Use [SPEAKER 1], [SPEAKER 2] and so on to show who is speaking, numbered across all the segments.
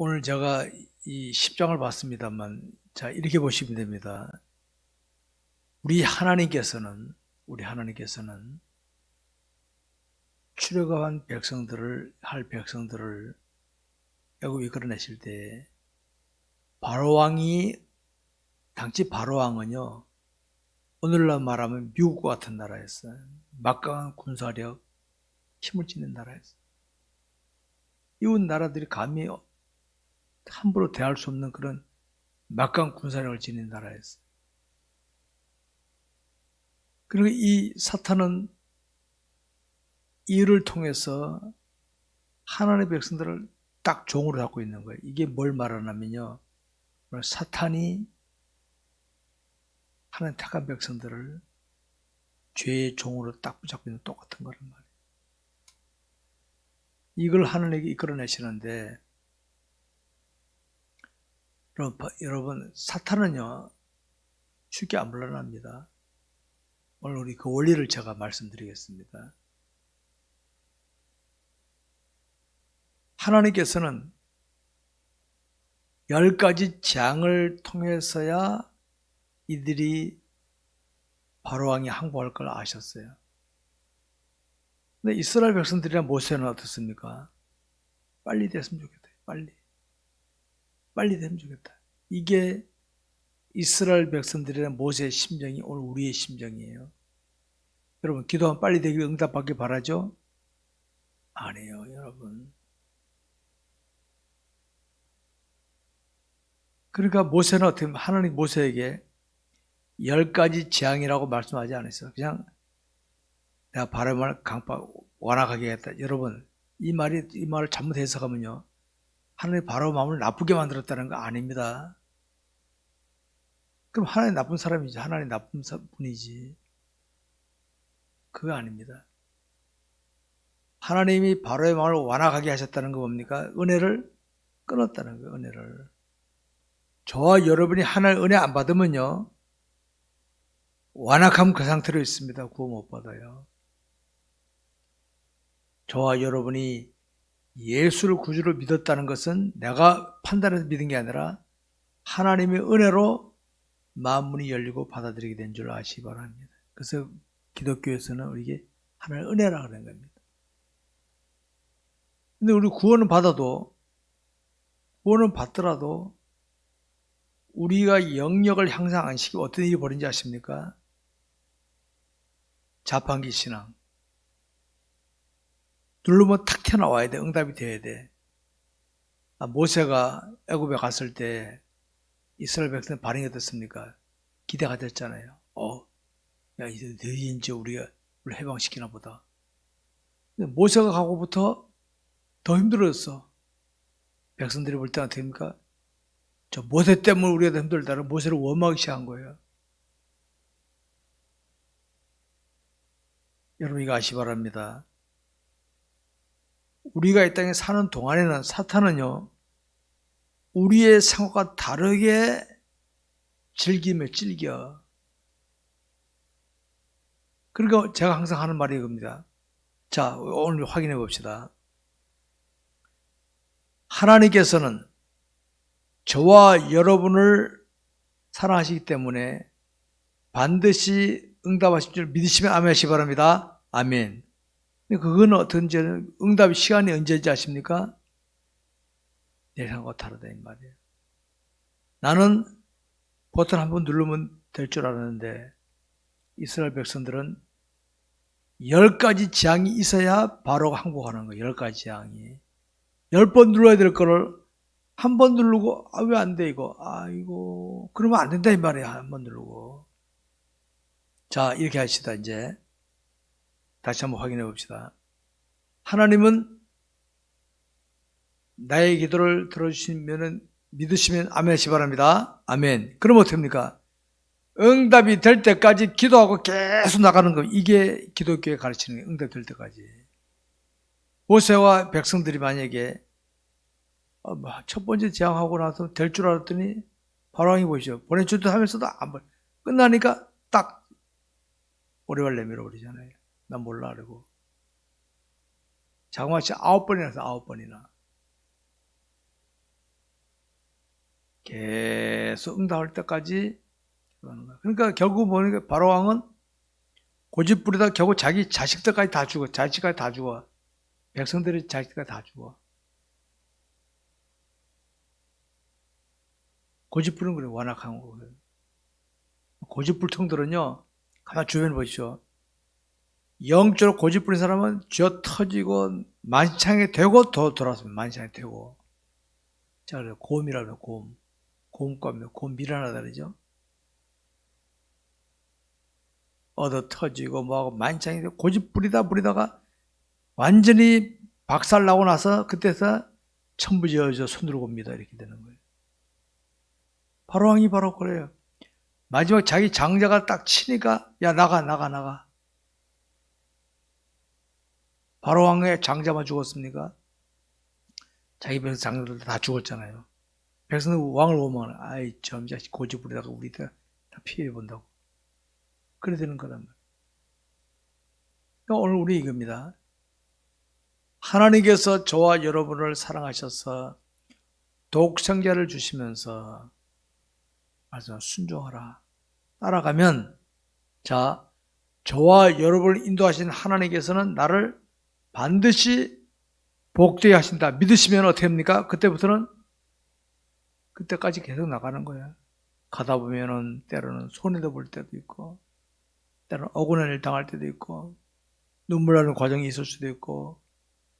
[SPEAKER 1] 오늘 제가 이 10장을 봤습니다만, 자, 이렇게 보시면 됩니다. 우리 하나님께서는, 우리 하나님께서는 출애굽한 백성들을, 할 백성들을 애굽 이 끌어내실 때, 바로왕이, 당시 바로왕은요, 오늘날 말하면 미국과 같은 나라였어요. 막강한 군사력, 힘을 지닌 나라였어요. 이웃 나라들이 감히 함부로 대할 수 없는 그런 막강 군사력을 지닌 나라였어요. 그리고 이 사탄은 이를 통해서 하나님의 백성들을 딱 종으로 잡고 있는 거예요. 이게 뭘 말하냐면요. 사탄이 하나님 택한 백성들을 죄의 종으로 딱 붙잡고 있는 똑같은 거란 말이에요. 이걸 하나님에게 이끌어내시는데 여러분, 여러분 사탄은요 쉽게 안 물러납니다. 오늘 우리 그 원리를 제가 말씀드리겠습니다. 하나님께서는 열 가지 재앙을 통해서야 이들이 바로왕이 항복할 걸 아셨어요. 근데 이스라엘 백성들이나 모세는 어떻습니까? 빨리 됐으면 좋겠다. 빨리. 빨리 되면 좋겠다. 이게 이스라엘 백성들이나 모세의 심정이 오늘 우리의 심정이에요. 여러분, 기도하면 빨리 되길 응답받길 바라죠? 아니에요, 여러분. 그러니까 모세는 어떻게 하나님 모세에게 열 가지 재앙이라고 말씀하지 않았어요. 그냥 내가 바람을 강파 완악하게 했다. 여러분, 이 말이 이 말을 잘못 해석하면요. 하나님 바로 마음을 나쁘게 만들었다는 거 아닙니다. 그럼 하나님 나쁜 사람이지. 하나님 나쁜 분이지. 그거 아닙니다. 하나님이 바로의 마음을 완악하게 하셨다는 거 뭡니까? 은혜를 끊었다는 거예요. 은혜를. 저와 여러분이 하나님 은혜 안 받으면요. 완악함 그 상태로 있습니다. 구원 못 받아요. 저와 여러분이 예수를 구주로 믿었다는 것은 내가 판단해서 믿은 게 아니라 하나님의 은혜로 마음문이 열리고 받아들이게 된 줄 아시기 바랍니다. 그래서 기독교에서는 우리에게 하나님의 은혜라 그러는 겁니다. 근데 우리 구원은 받아도 구원은 받더라도 우리가 영역을 향상 안 시키고 어떤 일이 벌어진지 아십니까? 자판기 신앙. 누르면 탁 튀어나와야 돼. 응답이 돼야 돼. 아, 모세가 애굽에 갔을 때 이스라엘 백성 반응이 어떻습니까? 기대가 됐잖아요. 어, 야 이제 너희 이제 우리가 우리 해방시키나 보다. 모세가 가고부터 더 힘들었어. 백성들이 볼때 어떻게 합니까? 저 모세 때문에 우리가 더 힘들다를 모세를 원망하기 시작한 거예요. 여러분 이거 아시 바랍니다. 우리가 이 땅에 사는 동안에는 사탄은요, 우리의 생각과 다르게 즐기며 즐겨. 그러니까 제가 항상 하는 말이 이겁니다. 자, 오늘 확인해 봅시다. 하나님께서는 저와 여러분을 사랑하시기 때문에 반드시 응답하실 줄 믿으시면 아멘 하시 기 바랍니다. 아멘. 그건 어떤지 응답 시간이 언제인지 아십니까? 예상과 다르다 이 말이에요. 나는 버튼 한 번 누르면 될 줄 알았는데 이스라엘 백성들은 열 가지 재앙이 있어야 바로 항복하는 거예요. 열 가지 재앙이. 열 번 눌러야 될 거를 한 번 누르고 아 왜 안 돼 이거 아이고 그러면 안 된다 이 말이야 한 번 누르고 자 이렇게 하시다 이제 다시 한번 확인해 봅시다. 하나님은 나의 기도를 들어주시면 믿으시면 아멘 하시 바랍니다. 아멘. 그럼 어떻습니까? 응답이 될 때까지 기도하고 계속 나가는 거 이게 기독교에 가르치는 게 응답 될 때까지. 모세와 백성들이 만약에 어, 뭐첫 번째 재앙하고 나서 될 줄 알았더니 바로왕이 보시죠. 보내주도 하면서도 안 보. 끝나니까 딱 오래갈 내밀어 버리잖아요. 난 몰라 그러고 자그마치 아홉 번이나 해서 아홉 번이나 계속 응답할 때까지 하는 거야. 그러니까 결국 보니까 바로 왕은 고집 부리다 결국 자기 자식들까지 다 죽어. 자식까지 다 죽어. 백성들의 자식까지 다 죽어. 고집 부리는 그래 완악한 거거든. 고집 불통들은요. 가만 주변 보시죠. 영적으로 고집 부린 사람은 쥐어 터지고 만창이 되고 더 돌아왔습니다. 만창이 되고. 자, 그래 곰이라 그래 곰. 곰과입니다. 곰 밀어나다 그러죠. 얻어 터지고 뭐하고 만창이 되고 고집 부리다 부리다가 완전히 박살 나고 나서 그때서 천부지어져 손들고 옵니다. 이렇게 되는 거예요. 바로 왕이 바로 그래요. 마지막 자기 장자가 딱 치니까 야 나가 나가 나가. 바로 왕의 장자만 죽었습니까? 자기 백성 장자들 다 죽었잖아요. 백성들 왕을 보면 아이 저 자식 고집부리다가 우리 다, 다 피해 본다고. 그래 되는 거란 말이에요. 그러니까 오늘 우리 이겁니다. 하나님께서 저와 여러분을 사랑하셔서 독생자를 주시면서 말씀 순종하라. 따라가면 자 저와 여러분을 인도하신 하나님께서는 나를 반드시 복되게 하신다. 믿으시면 어떻게 합니까? 그때부터는 그때까지 계속 나가는 거야. 가다 보면은 때로는 손해도 볼 때도 있고 때로는 억울한 일 당할 때도 있고 눈물 나는 과정이 있을 수도 있고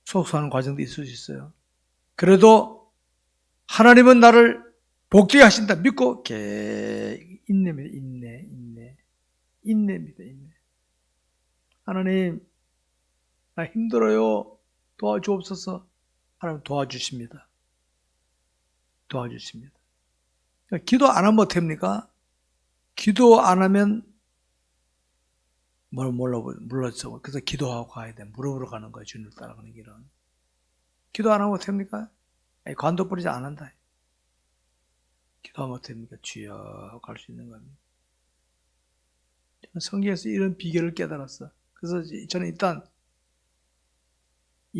[SPEAKER 1] 속상하는 과정도 있을 수 있어요. 그래도 하나님은 나를 복되게 하신다 믿고 개 인내입니다. 인내, 인내, 인내입니다. 인내. 하나님 나 힘들어요. 도와주옵소서. 하나님 도와주십니다. 도와주십니다. 그러니까 기도 안 하면 어떡합니까? 기도 안 하면 뭘 몰라 물렀어. 그래서 기도하고 가야 돼. 물어보러 가는 거야. 주님을 따라가는 길은. 기도 안 하면? 아니, 관도 뿌리지 안 한다. 기도하면 어떡합니까? 주여 갈 수 있는 겁니다. 성경에서 이런 비결을 깨달았어. 그래서 저는 일단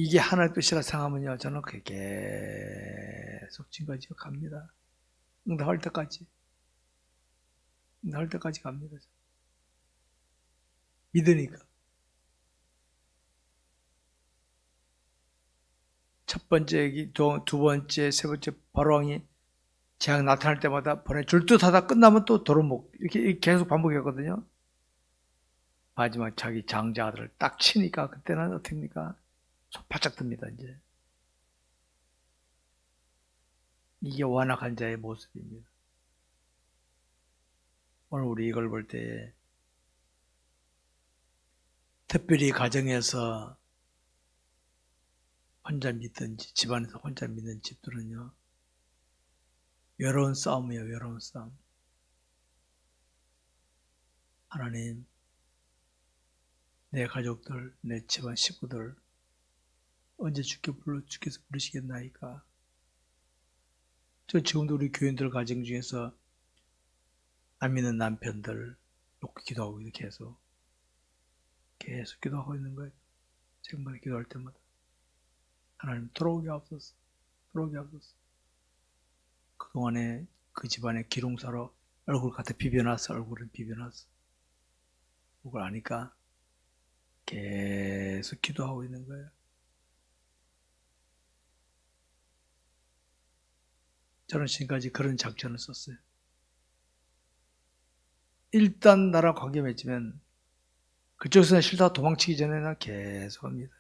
[SPEAKER 1] 이게 하나의 뜻이라 생각하면요. 저는 그게 계속 지금까지 갑니다. 응답할 때까지. 응답할 때까지 갑니다. 믿으니까. 첫 번째, 두, 두 번째, 세 번째 바로왕이 재앙 나타날 때마다 보내줄 듯 하다 끝나면 또 도로목. 이렇게 계속 반복했거든요. 마지막 자기 장자들을 딱 치니까 그때는 어떻습니까? 손 바짝 듭니다, 이제. 이게 완악한 자의 모습입니다. 오늘 우리 이걸 볼 때, 특별히 가정에서 혼자 믿든지 집안에서 혼자 믿는 집들은요, 외로운 싸움이에요, 외로운 싸움. 하나님, 내 가족들, 내 집안 식구들, 언제 주께 불러 주께서 부르시겠나이까? 저 지금도 우리 교인들 가정 중에서 안 믿는 남편들 놓고 기도하고 있는 계속 계속 기도하고 있는 거예요. 정말 기도할 때마다 하나님 들어오게 없었어, 들어오게 없었어. 그 동안에 그 집안의 기둥사로 얼굴 갖다 비벼놨어, 얼굴은 비벼놨어. 그걸 아니까 계속 기도하고 있는 거예요. 저는 지금까지 그런 작전을 썼어요. 일단 나랑 관계 맺으면 그쪽에서는 싫다 도망치기 전에는 계속 합니다.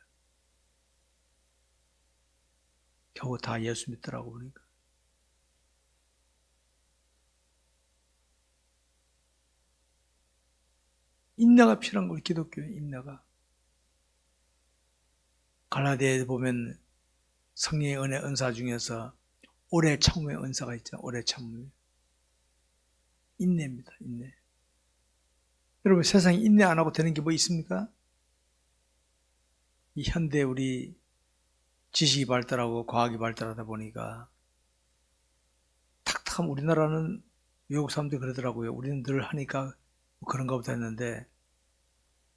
[SPEAKER 1] 겨우 다 예수 믿더라고 보니까. 인내가 필요한 거예요, 기독교에 인내가. 갈라디아에 보면 성령의 은혜 은사 중에서 오래 참음의 은사가 있죠. 오래 참음. 인내입니다. 인내. 여러분 세상에 인내 안 하고 되는 게 뭐 있습니까? 이 현대 우리 지식이 발달하고 과학이 발달하다 보니까 탁탁한 우리나라는 외국 사람들이 그러더라고요. 우리는 늘 하니까 뭐 그런가 보다 했는데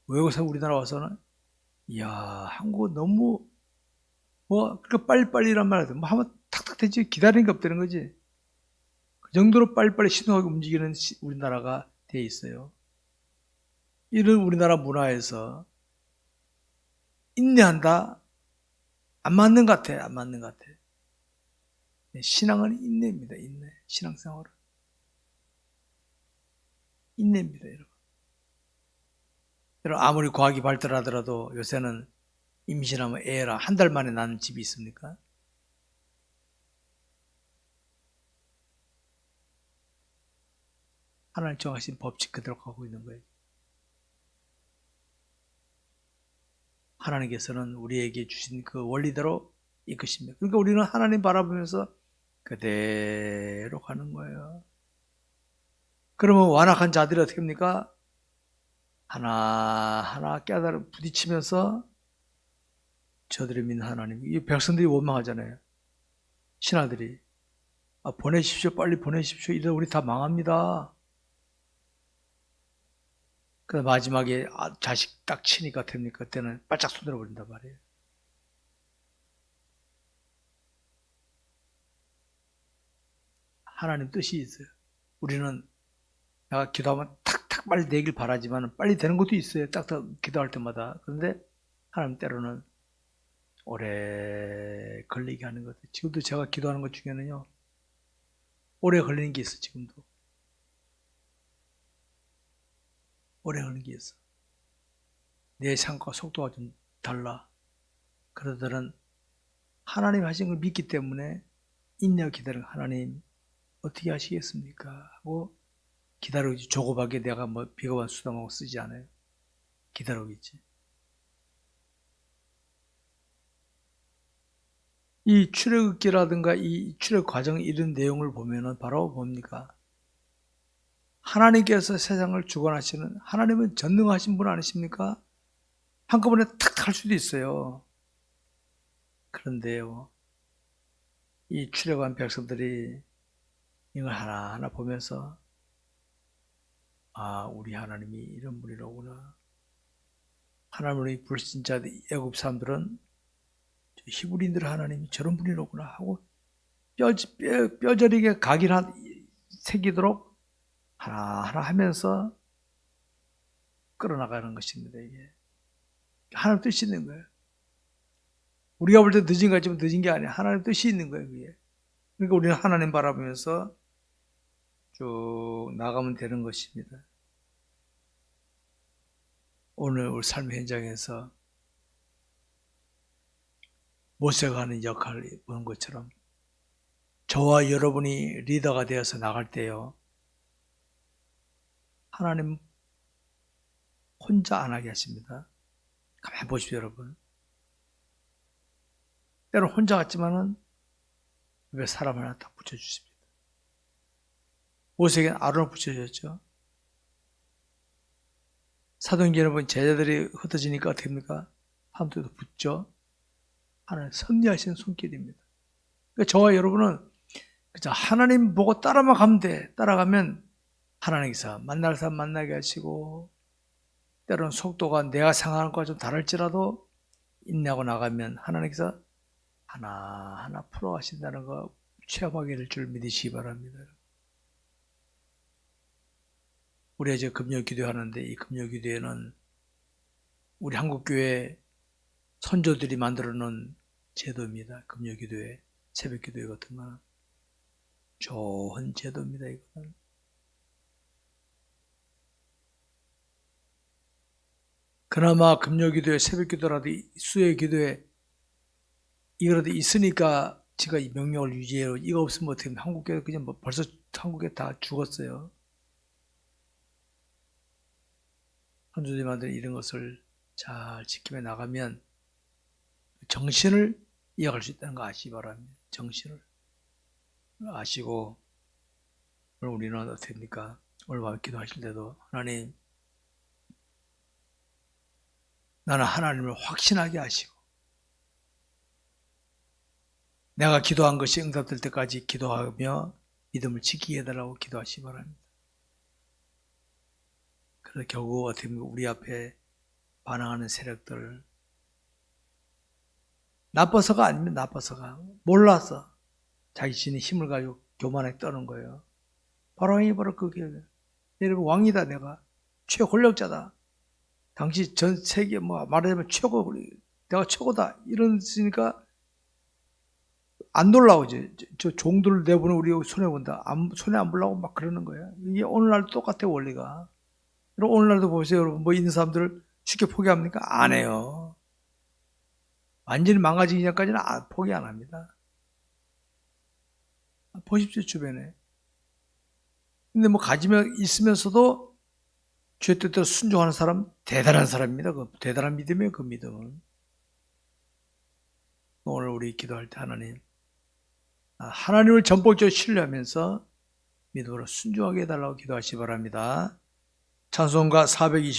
[SPEAKER 1] 외국 사람 우리나라 와서는 이야 한국 너무 뭐 그렇게 빨리빨리란 말 하죠. 뭐 하면 되지 기다리는 게 없다는 거지. 그 정도로 빨리빨리 신속하게 움직이는 시- 우리나라가 돼 있어요. 이런 우리나라 문화에서 인내한다? 안 맞는 것 같아. 안 맞는 것 같아. 네, 신앙은 인내입니다. 인내. 신앙생활은. 인내입니다, 여러분. 여러분, 아무리 과학이 발달하더라도 요새는 임신하면 애라 한 달 만에 낳는 집이 있습니까? 하나님 정하신 법칙 그대로 가고 있는 거예요. 하나님께서는 우리에게 주신 그 원리대로 이끄십니다. 그러니까 우리는 하나님 바라보면서 그대로 가는 거예요. 그러면 완악한 자들이 어떻게 합니까? 하나하나 깨달아 부딪히면서 저들이 믿는 하나님, 이 백성들이 원망하잖아요. 신하들이. 아, 보내십시오. 빨리 보내십시오. 이러다 우리 다 망합니다. 그 마지막에 아, 자식 딱 치니까 됩니까? 그때는 바짝 손들어 버린단 말이에요. 하나님 뜻이 있어요. 우리는 내가 기도하면 탁탁 빨리 되길 바라지만 빨리 되는 것도 있어요. 딱딱 기도할 때마다. 그런데 하나님 때로는 오래 걸리게 하는 것. 지금도 제가 기도하는 것 중에는요. 오래 걸리는 게 있어, 지금도. 오래 걸리는 게 있어. 내 삶과 속도가 좀 달라. 그러들은 하나님 하신 걸 믿기 때문에 인내와 기다리는 하나님 어떻게 하시겠습니까? 하고 기다리고 있지. 조급하게 내가 뭐 비겁한 수단하고 쓰지 않아요. 기다리고 있지. 이 출애굽기라든가 이 출애굽 과정 이런 내용을 보면은 바로 뭡니까? 하나님께서 세상을 주관하시는 하나님은 전능하신 분 아니십니까? 한꺼번에 탁 할 수도 있어요. 그런데요, 이 출애굽한 백성들이 이걸 하나하나 보면서 아, 우리 하나님이 이런 분이로구나. 하나님의 불신자 애굽 사람들은 저 히브리인들 하나님이 저런 분이로구나 하고 뼈, 뼈, 뼈저리게 각인 한 새기도록 하나하나 하면서 끌어나가는 것입니다. 이게 하나님 뜻이 있는 거예요. 우리가 볼 때 늦은 것 같지만 늦은 게 아니야. 하나님 뜻이 있는 거예요. 그게. 그러니까 우리는 하나님 바라보면서 쭉 나가면 되는 것입니다. 오늘 우리 삶의 현장에서 모세가 하는 역할을 보는 것처럼 저와 여러분이 리더가 되어서 나갈 때요. 하나님 혼자 안 하게 하십니다. 가만히 보십시오, 여러분. 때로 혼자 같지만은 왜 사람 하나 딱 붙여주십니다. 모세에게 아론을 붙여줬죠. 사도행전 여러분 제자들이 흩어지니까 어떻게 됩니까? 사람들도 붙죠. 하나님 섭리하시는 손길입니다. 그러니까 저와 여러분은 그저 하나님 보고 따라만 가면 돼. 따라가면 하나님께서 만날 사람 만나게 하시고 때로는 속도가 내가 상하는 것과 좀 다를지라도 인내하고 나가면 하나님께서 하나하나 풀어가신다는 거 체험하게 될 줄 믿으시기 바랍니다. 우리가 이제 금요 기도하는데 이 금요 기도에는 우리 한국교회 선조들이 만들어 놓은 제도입니다. 금요 기도회, 새벽 기도회 같은 거는 좋은 제도입니다. 이거는 그나마 금요 기도회, 새벽 기도라도 수요 기도회 이거라도 있으니까 제가 이 명령을 유지해요. 이거 없으면 어떻게 한국교회 그냥 뭐 벌써 한국에 다 죽었어요. 만든 이런 것을 잘 지키며 나가면 정신을 이어갈 수 있다는 거 아시기 바랍니다. 정신을 아시고 오늘 우리는 어떻게 됩니까? 오늘 밤에 기도하실 때도 하나님 나는 하나님을 확신하게 하시고 내가 기도한 것이 응답될 때까지 기도하며 믿음을 지키게 해달라고 기도하시기 바랍니다. 그래서 결국 어떻게 보면 우리 앞에 반항하는 세력들 나빠서가 아니면 나빠서가 몰라서 자기 신의 힘을 가지고 교만하게 떠는 거예요. 바로 그 계획. 여러분 왕이다 내가 최권력자다. 당시 전 세계 뭐 말하자면 최고 내가 최고다 이러니까 안 놀라우지. 저, 저 종들을 내보는 우리 손해 본다. 안, 손해 안 보려고 막 그러는 거야. 이게 오늘날 똑같아 원리가. 여러분 오늘날도 보세요, 여러분 뭐 있는 사람들 쉽게 포기합니까? 안 해요. 완전히 망가지기 전까지는 아- 포기 안 합니다. 보십시오 주변에. 근데 뭐 가지면 있으면서도 죄 뜻대로 순종하는 사람 대단한 사람입니다. 그 대단한 믿음이에요. 그 믿음은. 오늘 우리 기도할 때 하나님 아, 하나님을 전폭적으로 신뢰하면서 믿음으로 순종하게 해달라고 기도하시 기 바랍니다. 찬송가 420